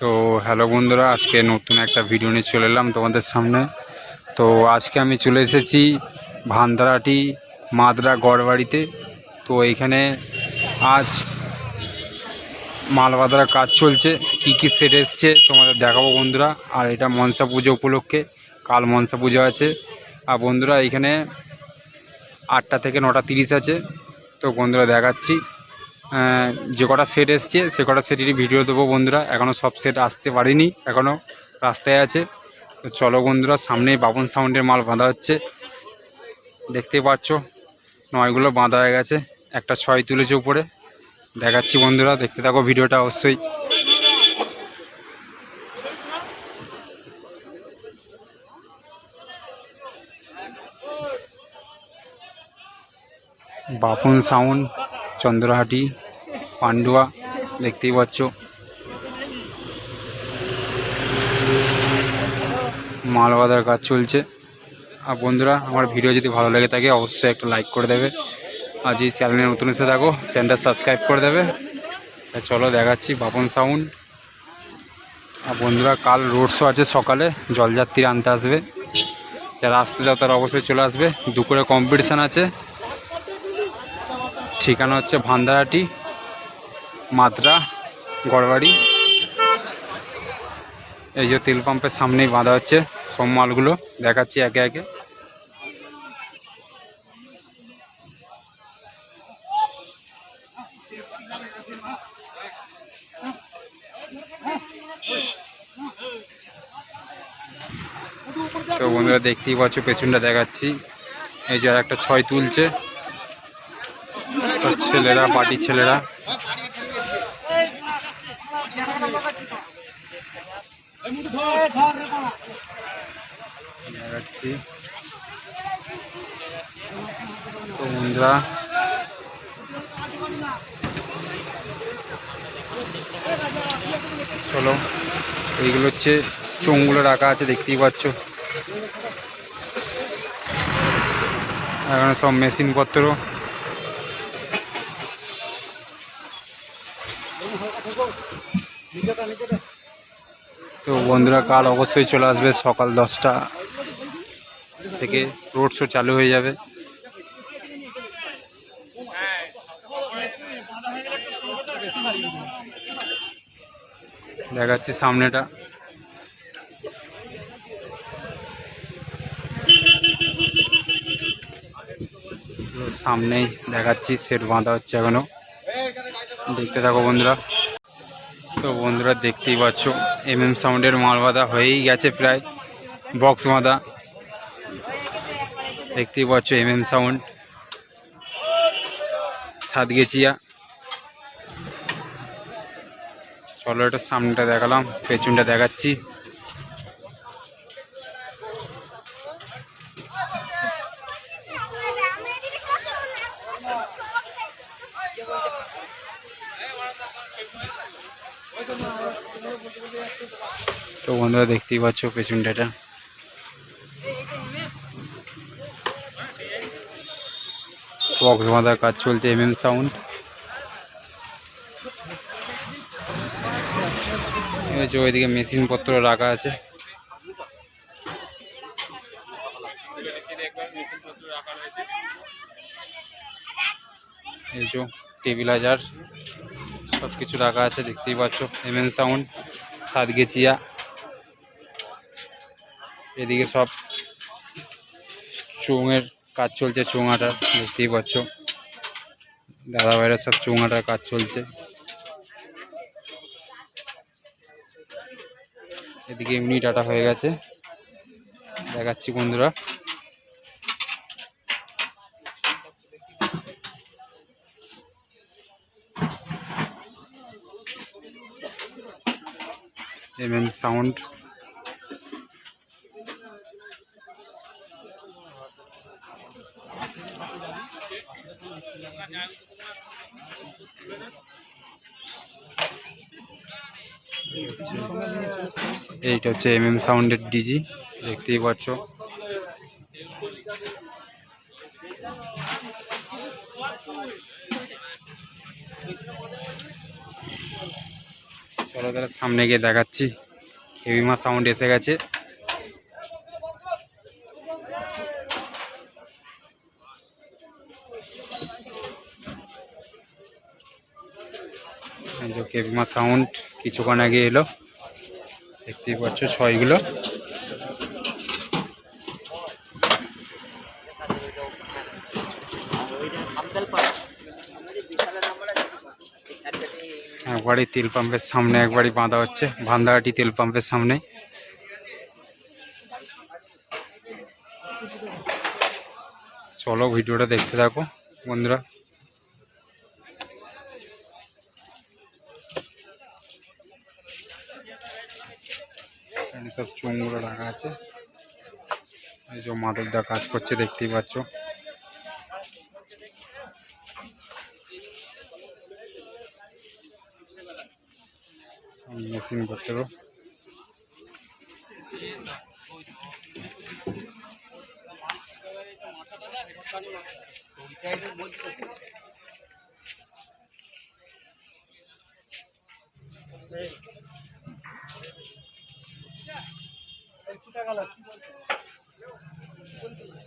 তো হ্যালো বন্ধুরা, আজকে নতুন একটা ভিডিও নিয়ে চলে এলাম তোমাদের সামনে। তো আজকে আমি চলে এসেছি ভান্দারাটি মাদরা গড়বাড়িতে। তো এইখানে আজ মাল বাঁধার কাজ চলছে, কি কি সেট এসছে তোমাদের দেখাবো বন্ধুরা। আর এটা মনসা পুজো উপলক্ষে, কাল মনসা পুজো আছে। আর বন্ধুরা, এখানে আটটা থেকে নটা তিরিশ আছে। তো বন্ধুরা, দেখাচ্ছি। যে কটা সেট এসছে, সে কটা সেটেরই ভিডিও দেবো বন্ধুরা। এখনও সব সেট আসতে পারিনি এখনও রাস্তায় আছে। তো চলো বন্ধুরা, সামনেই বাবন সাউন্ডের মাল বাঁধা হচ্ছে। দেখতেই পাচ্ছ, নয়গুলো বাঁধা হয়ে গেছে, একটা ছয় তুলেছে উপরে। দেখাচ্ছি বন্ধুরা, দেখতে থাকো ভিডিওটা অবশ্যই। বাপন সাউন্ড, চন্দ্রহাটি। পান্ডুয়া দেখতেই পাচ্ছ। মাল বাঁধার কাজ চলছে। আর বন্ধুরা, আমার ভিডিও যদি ভালো লেগে থাকে, অবশ্যই একটা লাইক করে দেবে। আর যদি চ্যানেলে নতুন এসে থাকো চ্যানেলটা সাবস্ক্রাইব করে দেবে। চলো দেখাচ্ছি বাপন সাউন্ড আর বন্ধুরা, কাল রোড শো আছে সকালে, জলযাত্রী আনতে আসবে। যারা আসতে যাও তারা অবশ্যই চলে আসবে। দুপুরে কম্পিটিশান আছে। ঠিকানা হচ্ছে ভান্দারাটি মাত্রা গড়বাড়ি। এই যে তেল পাম্পের সামনেই বাঁধা হচ্ছে সব মালগুলো, দেখাচ্ছি একে একে। তো বন্ধুরা দেখতেই পাচ্ছ, পেছনটা দেখাচ্ছি। এই যে একটা ছয় তুলছে। ছেলেরা পার্টি ছেলেরা। দেখাচ্ছি তো বন্ধুরা, চলো, এইগুলো হচ্ছে চোঙগুলো রাখা আছে, দেখতেই পাচ্ছ। এখানে সব মেশিন মেশিনপত্র তো বন্ধুরা, কাল অবশ্যই চলে আসবে সকাল দশটা থেকে। রোড শো চালু হয়ে যাবে। দেখাচ্ছি সামনেটা। সামনেই দেখাচ্ছি সেট বাঁধা হচ্ছে এখনও। দেখতে থাকো বন্ধুরা। তো বন্ধুরা দেখতেই পাচ্ছ এম এম সাউন্ডের মাল বাঁধা হয়েই গেছে প্রায় বক্স বাঁধা। দেখতেই পাচ্ছ এম এম সাউন্ড সাতগেচিয়া চলো এটা সামনেটা দেখালাম, পেছনটা দেখাচ্ছি। তো বন্ধুরা দেখতেই পাচ্ছ পেছনটাটা বক্স বাঁধার কাজ চলছে এম এম সাউন্ড ওইদিকে মেশিন পত্র রাখা আছে। এই যে টেবিলাইজার সব কিছু রাখা আছে, দেখতেই পাচ্ছ এম এন সাউন্ড সাতগেচিয়া এদিকে সব চুঙের কাজ চলছে, চুঙাটা দেখতেই পাচ্ছ। দাদা ভাইরা সব চুঙাটার কাজ চলছে। এদিকে এমনি ডাটা হয়ে গেছে। দেখাচ্ছি বন্ধুরা। M N sound. এইটা হচ্ছে এম এম সাউন্ডের ডিজি দেখতেই পাচ্ছ। চলো তোমাদের সামনে গিয়ে দেখাচ্ছি। হেভিমা সাউন্ড এসে গেছে। যে সাউন্ড কিছুক্ষণ আগে এলো। দেখতেই পাচ্ছ ছয়গুলো। একবারই তেল পাম্পের সামনে একবারই বাঁধা হচ্ছে ভান্দাহাটি তেল পাম্পের সামনে। চলো ভিডিওটা দেখতে থাকো বন্ধুরা। এখানে সব চুমগুলো রাখা আছে। এই যে মাদকদা কাজ করছে, দেখতেই পাচ্ছ। মেশিন করতে হবে।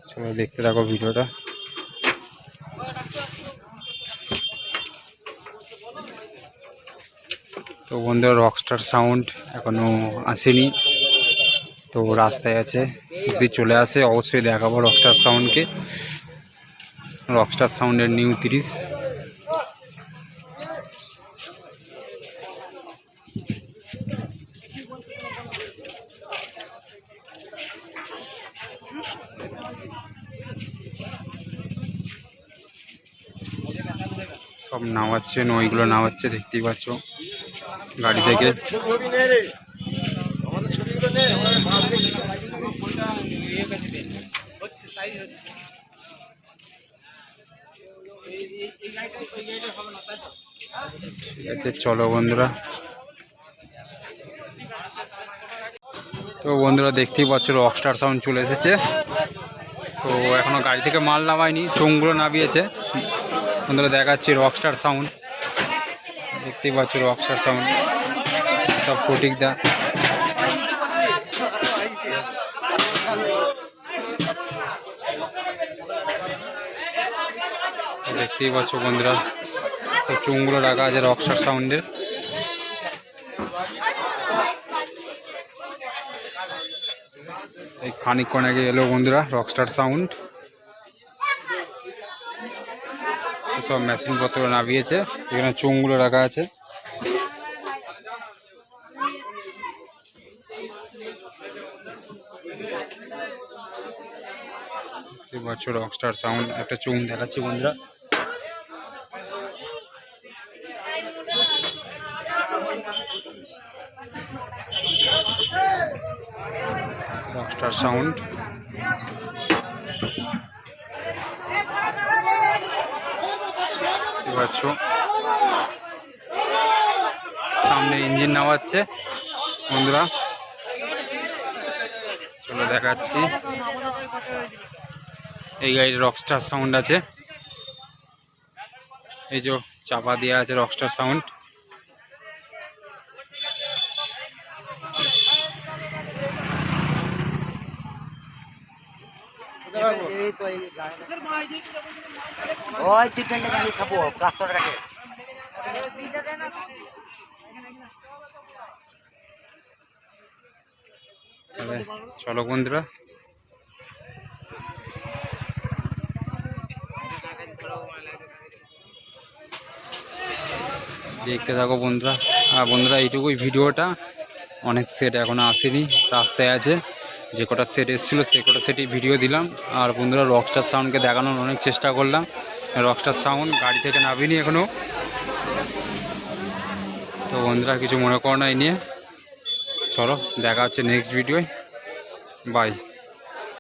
চলো দেখতে থাকো ভিডিওটা। তো বন্ধুরা রকস্টার সাউন্ড এখনও আসেনি। তো রাস্তায় আছে, যদি চলে আসে, অবশ্যই দেখাবো রকস্টার সাউন্ডকে রকস্টার সাউন্ডের নিউ তিরিশ। সব নামাচ্ছে নইগুলো নামাচ্ছে, দেখতেই পাচ্ছ। গাড়ি থেকে। চলো বন্ধুরা। তো বন্ধুরা, দেখতেই পাচ্ছ রকস্টার সাউন্ড চলে এসেছে। তো এখনও গাড়ি থেকে মাল নামায়নি, চোঙগুলো নামিয়েছে। বন্ধুরা দেখাচ্ছি রকস্টার সাউন্ড দেখতেই পাচ্ছ রকস্টার সাউন্ড সব ফটিক দা। দেখতেই পাচ্ছ বন্ধুরা, সব চুমগুলো রাখা আছে রকস্টার সাউন্ডের এই খানিকক্ষণ আগে এলো বন্ধুরা রকস্টার সাউন্ড সব মেশিন পত্র নামিয়েছে। এখানে চুমগুলো রাখা আছে। পাচ্ছ রকস্টার সাউন্ড একটা চুম দেখাচ্ছি বন্ধুরা। রকস্টার সাউন্ড দেখতে পাচ্ছ। সামনে ইঞ্জিন নামাচ্ছে। বন্ধুরা, চলো দেখাচ্ছি। এই গাড়ির রকস্টার সাউন্ড আছে। এই যে চাপা দেওয়া আছে রকস্টার সাউন্ড ওই তুই কেন গাড়ি খাব চলো বন্ধুরা। দেখতে থাকো বন্ধুরা। আর বন্ধুরা, এইটুকুই ভিডিওটা। অনেক সেট এখনও আসেনি, রাস্তায় আছে। যে কটা সেট এসেছিল, সেই কটা সেটই ভিডিও দিলাম। আর বন্ধুরা রকস্টার সাউন্ডকে দেখানোর অনেক চেষ্টা করলাম। রকস্টার সাউন্ড গাড়ি থেকে নামিনি এখনও তো বন্ধুরা, কিছু মনে করো না এই নিয়ে। চলো, দেখা হচ্ছে নেক্সট ভিডিওয় বাই